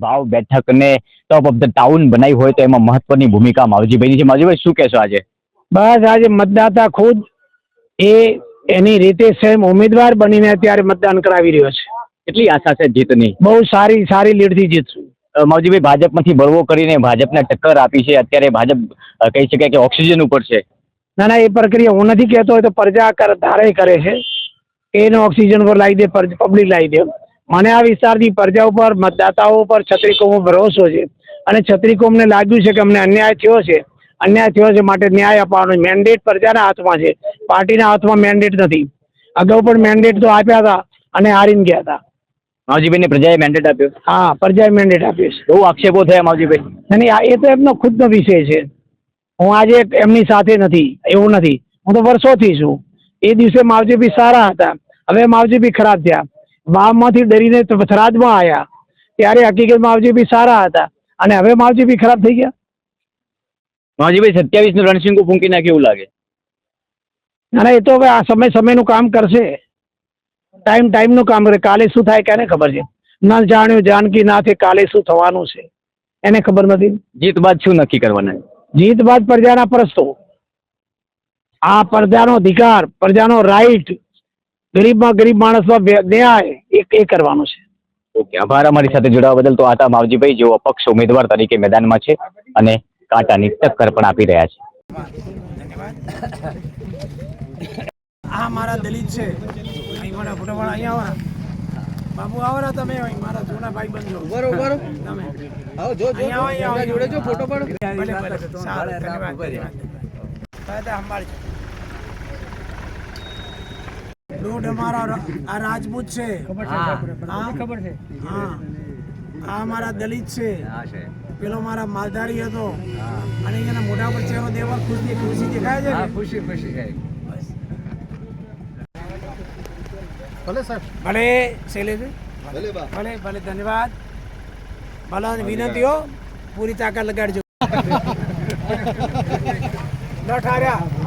વાવ બેઠકને top of the town બનાવી હોય તો એમાં મહત્વની ભૂમિકા માવજીભાઈની છે. માવજીભાઈ શું કહેશો આજે? બસ આજે મતદાતા ખુદ એ એની રીતે સેમ ઉમેદવાર બનીને અત્યારે મતદાન કરાવી રહ્યો છે. કેટલી આશા છે જીતની? બહુ સારી સારી લીડથી જીતશું. માવજીભાઈ ભાજપમાંથી બળવો કરીને ભાજપને ટક્કર આપી છે. અત્યારે ભાજપ કહી શકાય કે ઓક્સિજન ઉપર છે. ના ના એ પ્રક્રિયા હું નથી કહેતો હોય તો પ્રજા કર ધારે કરે છે. એનો ઓક્સિજન પર લાવી દે પબ્લિક લાવી દે. મને આ વિસ્તારથી પ્રજા ઉપર મતદાતાઓ ઉપર છત્રીકોમ ભરોસો છે. અને છત્રીકોમને લાગ્યું છે કે અમને અન્યાય થયો છે. અન્યાય થયો છે માટે ન્યાય અપાવવાનો મેન્ડેટ પ્રજાના હાથમાં છે. પાર્ટીના હાથમાં મેન્ડેટ નથી. અગાઉ પણ મેન્ડેટ તો આપ્યા હતા અને હારીને ગયા હતા. માવજીભાઈને પ્રજાએ મેન્ડેટ આપ્યો? હા પ્રજાએ મેન્ડેટ આપ્યો છે. બહુ આક્ષેપો થયા માવજીભાઈ. આ એ તો એમનો ખુદનો વિષય છે. હું આજે એમની સાથે નથી એવું નથી. હું તો વર્ષોથી છું. એ દિવસે માવજીભાઈ સારા હતા. હવે માવજીભાઈ ખરાબ થયા. વાવમાંથી ડરીને તો આવ્યા ત્યારે હકીકત માવજીભાઈ સારા હતા. અને હવે માવજીભાઈ ખરાબ થઈ ગયા? માવજીભાઈ સત્યાવીસનું રણસિંગુ ફૂંકી નાખે એવું લાગે. અને એ તો હવે આ સમય સમયનું કામ કરશે. ટાઈમ ટાઈમનું કામ કરે. કાલે શું થાય કેને ખબર છે? ન જાણ્યું જાનકી નાથે કાલે શું થવાનું છે. એને ખબર નથી જીત બાદ શું નક્કી કરવાના? જીત બાદ પ્રજાના પ્રશ્નો. આ પ્રજાનો અધિકાર પ્રજાનો રાઈટ ગરીબમાં ગરીબ માણસમાં ન્યાય એ એ કરવાનો છે. ઓકે આભાર. અમારી સાથે જોડાવા બદલ તો આતા માવજીભાઈ જેઓ અપક્ષ ઉમેદવાર તરીકે મેદાનમાં છે અને કાંટાની ટક્કર પણ આપી રહ્યા છે. આ મારા દલિત છે. અહીંયા આવો ને બાબુ આવો ને તમે મારા જૂના ભાઈ બંધો બરોબર તમે. આવો જો જો અહીંયા આવો, જોડે જો ફોટો પડો. ભલે ભલે. સારું ધન્યવાદ ધન્યવાદ. દાદા સંભાળજો લૂંટ અમારા આ રાજપૂત છે. ખબર છે હા. આ અમારા દલિત છે. પેલો મારા માલધારી હતો. અને એના મોઢા પર ચહેરો દેવા ખુશી ખુશી દેખાય છે ખુશી ખુશી થાય ભલે સાહેબ ભલે શૈલેષ ભલે ભલે ભલે ધન્યવાદ. ભલે વિનંતીઓ પૂરી તાકાત લગાડજો. ન ઠાર્યા